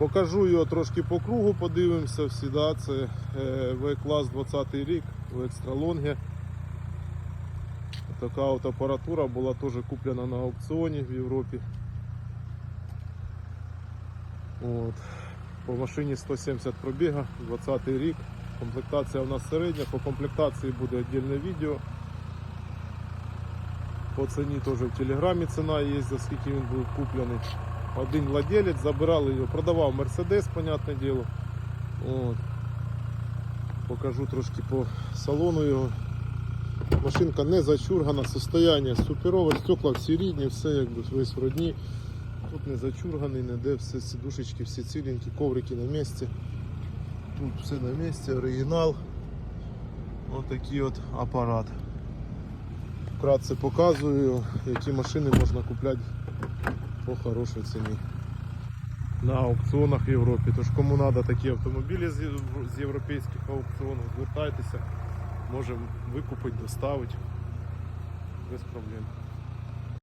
Покажу його трошки по кругу, подивимося всі. Да? Це е, В-клас 20 рік в екстралонгі. Така от апаратура була теж куплена на аукціоні в Європі. От. По машині 170 пробіга, 20 рік. Комплектація у нас середня, по комплектації буде віддільне відео. По ціні теж в телеграмі ціна є, за скільки він був куплений. Один владелець, забирали його, продавав Мерседес, понятне діло. От. Покажу трошки по салону його. Машинка не зачургана, состояние суперове, стекла всі рідні, все якби весь в родні. Тут не зачурганий, ніде, все сидушечки, всі ціленькі, коврики на місці. Тут все на місці, оригінал. Ось такий от апарат. Вкратце показую, які машини можна купляти по хорошій ціні. На аукціонах в Європі. Тож кому треба такі автомобілі з, европейских аукціонів, звертайтеся, можемо викупити, доставити без проблем.